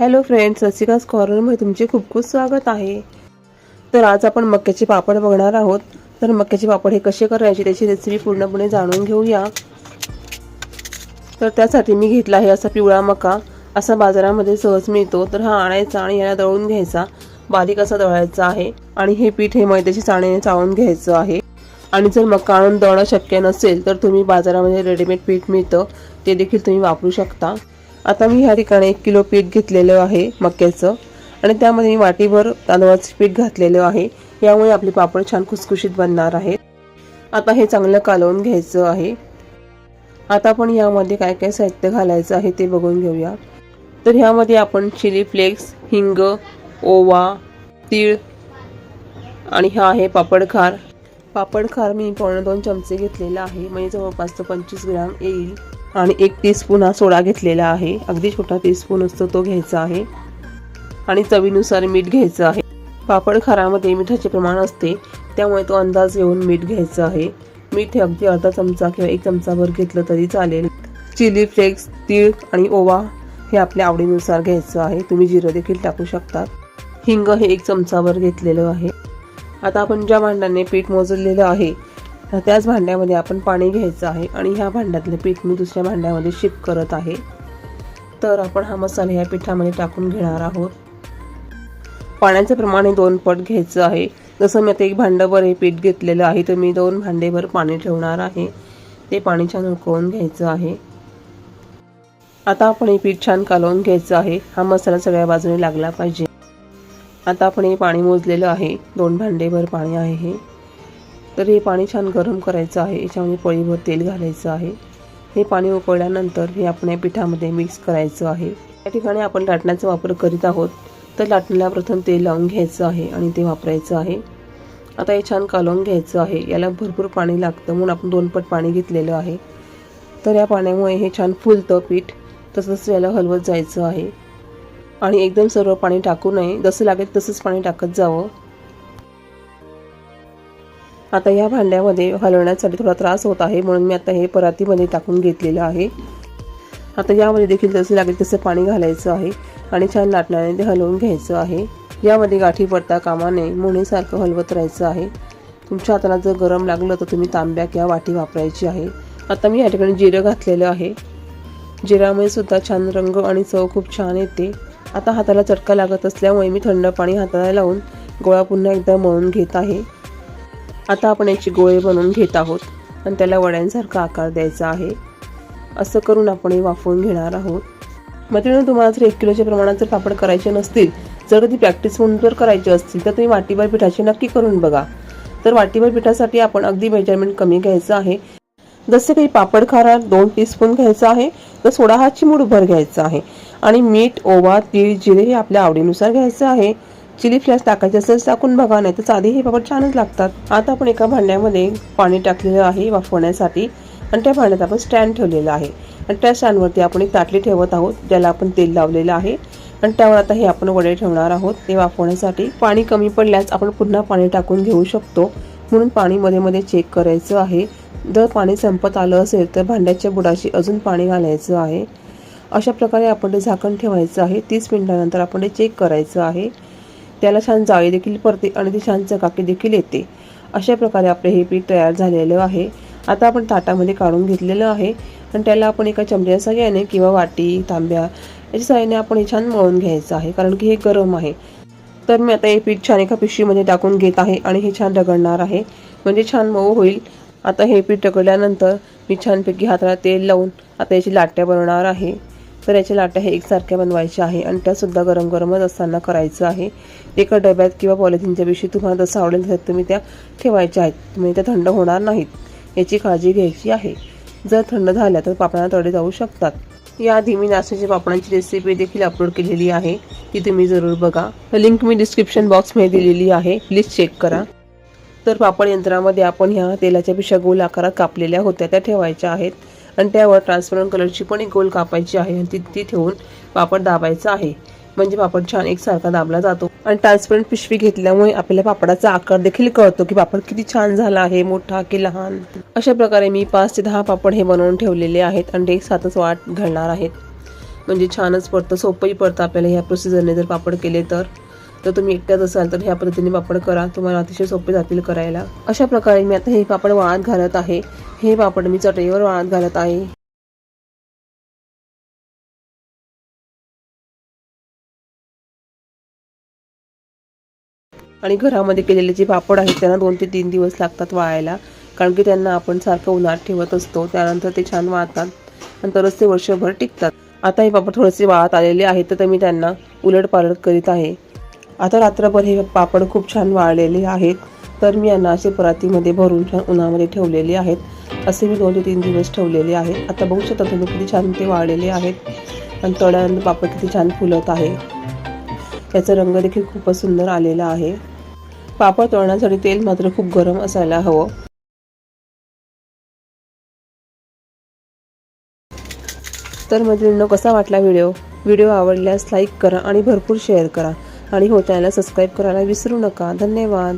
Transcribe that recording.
Hello friends रसिकास कॉर्नरमध्ये तुमचे खूप खूप स्वागत आहे. तर आज आपण मक्याचे पापड बघणार आहोत. तर मक्याचे पापड हे कसे करायचे त्याची रेसिपी पूर्णपणे जाणून घेऊया. तर त्यासाठी मी घेतला आहे असा पिवळा मका. असा बाजारामध्ये सहज मिळतो. तर हा आणायचा आणि याला दळून घ्यायचा. बारीक असा दळायचा आहे. आणि हे पीठ हे मैद्याची चाळणीने चाळून घ्यायचं आहे. आणि जर मका आणून दळणं शक्य नसेल तर तुम्ही बाजारामध्ये रेडीमेड पीठ मिळतं. ते देखील तुम्ही वापरू शकता. आता मी ह्या ठिकाणी एक किलो पीठ घेतलेलं आहे मक्याचं. आणि त्यामध्ये मी वाटीभर तांदळाचं पीठ घातलेलं आहे. यामुळे आपले पापड छान खुसखुशीत बनणार आहेत. आता हे चांगलं कालवून घ्यायचं आहे. आता आपण यामध्ये काय काय साहित्य घालायचं आहे ते बघून घेऊया. तर ह्यामध्ये आपण चिली फ्लेक्स हिंग ओवा तीळ आणि हा आहे पापड खार पापड खार मी पावणे दोन चमचे घेतलेला आहे. म्हणजे जवळपास तो पंचवीस ग्रॅम येईल. आणि एक टीस्पून हा सोडा घेतलेला आहे. अगदी छोटा टीस्पून असतो तो घ्यायचा आहे. आणि चवीनुसार मीठ घ्यायचं आहे. पापड खारामध्ये मिठाचे प्रमाण असते त्यामुळे तो अंदाज घेऊन मीठ घ्यायचं आहे. मीठ हे अगदी अर्धा चमचा किंवा एक चमचाभर घेतलं तरी चालेल. चिली फ्लेक्स तीळ आणि ओवा हे आपल्या आवडीनुसार घ्यायचं आहे. तुम्ही जिरं देखील टाकू शकतात. हिंग हे एक चमचाभर घेतलेलं आहे. आता आपण ज्या भांड्याने पीठ मोजलेलं आहे तर त्याच भांड्यामध्ये आपण पाणी घ्यायचं आहे आणि ह्या भांड्यातलं पीठ मी दुसऱ्या भांड्यामध्ये शिफ्ट करत आहे. तर आपण हा मसाला ह्या पिठामध्ये टाकून घेणार आहोत. पाण्याचं प्रमाण हे दोन पट घ्यायचं आहे. जसं मी आता एक भांडंभर हे पीठ घेतलेलं आहे तर मी दोन भांडेभर पाणी ठेवणार आहे. ते पाणी छान उकळून घ्यायचं आहे. आता आपण हे पीठ छान कालवून घ्यायचं आहे. हा मसाला सगळ्या बाजूने लागला पाहिजे. आता आपण हे पाणी मोजलेलं आहे. दोन भांडेभर पाणी आहे हे. तर हे पाणी छान गरम करायचं आहे. याच्यामध्ये पळीभर तेल घालायचं आहे. हे पाणी उकळल्यानंतर हे आपण या पिठामध्ये मिक्स करायचं आहे. या ठिकाणी आपण लाटण्याचा वापर करीत आहोत. तर लाटण्याला प्रथम तेल लावून घ्यायचं आहे आणि ते वापरायचं आहे. आता हे छान कालवून घ्यायचं आहे. याला भरपूर पाणी लागतं म्हणून आपण दोन पट पाणी घेतलेलं आहे. तर या पाण्यामुळे हे छान फुलतं पीठ. तसंच याला हलवत जायचं आहे. आणि एकदम सर्व पाणी टाकू नये. जसं लागेल तसंच पाणी टाकत जावं. आता या भांड्यामध्ये हलवण्यासाठी थोडा त्रास होत आहे म्हणून मी आता हे परातीमध्ये टाकून घेतलेलं आहे. आता यामध्ये देखील जसं लागेल तसं पाणी घालायचं आहे आणि छान लाटण्याने ते हलवून घ्यायचं आहे. यामध्ये गाठी पडता कामा नये हलवत राहायचं आहे. तुमच्या हाताला जर गरम लागलं तर तुम्ही तांब्या किंवा वाटी वापरायची आहे. आता मी या ठिकाणी जिरं घातलेलं आहे. जिरामुळे सुद्धा छान रंग आणि चव खूप छान येते. आता हाताला चटका लागत असल्यामुळे मी थंड पाणी हाताला लावून गोळा पुन्हा एकदा मळून घेत आहे. आता आपण याची गोळे बनवून घेत आहोत. आणि त्याला वड्यांसारखा आकार द्यायचा आहे. असं करून आपण हे वाफवून घेणार आहोत. मैत्रिणी तुम्हाला जर एक किलोच्या प्रमाणात जर पापड करायचे नसतील जर कधी प्रॅक्टिस म्हणून जर करायचे असतील तर तुम्ही वाटीभर पिठाचे नक्की करून बघा. तर वाटीभर पिठासाठी आपण अगदी मेजरमेंट कमी घ्यायचं आहे. जसे काही पापड खारा दोन टीस्पून घ्यायचा आहे. तर सोडा हा चिमूटभर घ्यायचा आहे. आणि मीठ ओवा तीळ जिरे हे आपल्या आवडीनुसार घ्यायचं आहे. चिली फ्लेक्स टाकायचे असेल टाकून बघा नाही तर साधे हे पापड छानच लागतात. आता आपण एका भांड्यामध्ये पाणी टाकलेलं आहे वाफवण्यासाठी. आणि त्या भांड्यात आपण स्टँड ठेवलेलं आहे. आणि त्या स्टँडवरती आपण एक ताटली ठेवत आहोत ज्याला आपण तेल लावलेलं आहे. आणि त्यावर आता हे आपण वडे ठेवणार आहोत. ते वाफवण्यासाठी पाणी कमी पडल्यास आपण पुन्हा पाणी टाकून घेऊ शकतो. म्हणून पाणी मध्ये मध्ये चेक करायचं आहे. जर पाणी संपत आलं असेल तर भांड्याच्या बुडाशी अजून पाणी घालायचं आहे. अशा प्रकारे आपण ते झाकण ठेवायचं आहे. तीस मिनिटानंतर आपण ते चेक करायचं आहे. त्याला छान जाळी देखील पडते आणि ती छान चकाकी देखील येते. अशा प्रकारे आपले हे पीठ तयार झालेलं आहे. आता आपण ताटामध्ये काढून घेतलेलं आहे. आणि त्याला आपण एका चमच्या सहाय्याने किंवा वाटी तांब्या याच्या सहाय्याने आपण हे छान मळून घ्यायचं आहे. कारण की हे गरम आहे. तर मी आता हे पीठ छान एका पिशवीमध्ये टाकून घेत आहे आणि हे छान रगडणार आहे. म्हणजे छान मऊ होईल. आता हे पीठ रगडल्यानंतर मी छानपैकी हाताला तेल लावून आता याची लाट्या बनवणार आहे. तर याच्या लाटा हे एकसारख्या बनवायच्या आहे आणि त्यासुद्धा गरम गरमच असताना करायचं आहे. एका डब्यात किंवा पॉलिथिनच्या विषयी तुम्हाला जसं आवडेल तसं तुम्ही त्या ठेवायच्या आहेत. म्हणजे त्या थंड होणार नाहीत. याची काळजी घ्यायची आहे. जर थंड झाल्या तर पापडांना तडे जाऊ शकतात. याआधी मी नाश्त्याच्या पापडांची रेसिपी देखील अपलोड केलेली आहे. ती तुम्ही जरूर बघा. लिंक मी डिस्क्रिप्शन बॉक्समध्ये दिलेली आहे. प्लीज चेक करा. तर पापड यंत्रामध्ये आपण ह्या तेलाच्या पिशा गोल आकारात कापलेल्या होत्या. त्या ठेवायच्या आहेत. आणि त्यावर ट्रान्सपरंट कलरची पण एक गोल कापायची आहे आणि ती ती ठेवून पापड दाबायचा आहे. म्हणजे पापड छान एकसारखा दाबला जातो. आणि ट्रान्सपरंट पिशवी घेतल्यामुळे आपल्याला पापडाचा आकार देखील कळतो की पापड किती छान झाला आहे मोठा की लहान. अशा प्रकारे मी पाच ते दहा पापड हे बनवून ठेवलेले आहेत आणि एक सातच वाट घालणार आहेत. म्हणजे छानच पडतं सोपंही पडतं आपल्याला ह्या प्रोसिजरने जर पापड केले तर. तर तुम्ही एकट्यात असाल तर ह्या पद्धतीने पापड करा. तुम्हाला अतिशय सोपे जातील करायला. अशा प्रकारे मी आता हे पापड वाळत घालत आहे. हे पापड मी चटईवर वाळत घालत आहे. आणि घरामध्ये केलेले जे पापड आहेत त्यांना दोन ते तीन दिवस लागतात वाळायला. कारण की त्यांना आपण सारखं उन्हात ठेवत असतो. त्यानंतर ते छान वाळतात. नंतरच ते वर्षभर टिकतात. आता हे पापड थोडेसे वाळत आलेले आहेत तर मी त्यांना उलट पालट करीत आहे. आता रात्रभर हे पापड खूप छान वाळलेले आहेत. तर मी यांना असे परातीमध्ये भरून छान उन्हामध्ये ठेवलेले आहेत. असे मी दोन ते तीन दिवस ठेवलेले आहेत. आता बघू शकता तुम्ही किती छान ते वाळलेले आहेत. आणि तळ्यानंतर पापड किती छान फुलत आहे. त्याचा रंग देखील खूपच सुंदर आलेला आहे. पापड तळण्यासाठी तेल मात्र खूप गरम असायला हवं. तर मैत्रिणींनो कसा वाटला व्हिडिओ? व्हिडिओ आवडल्यास लाईक करा आणि भरपूर शेअर करा. आणि हो चॅनल सबस्क्राईब करायला विसरू नका. धन्यवाद.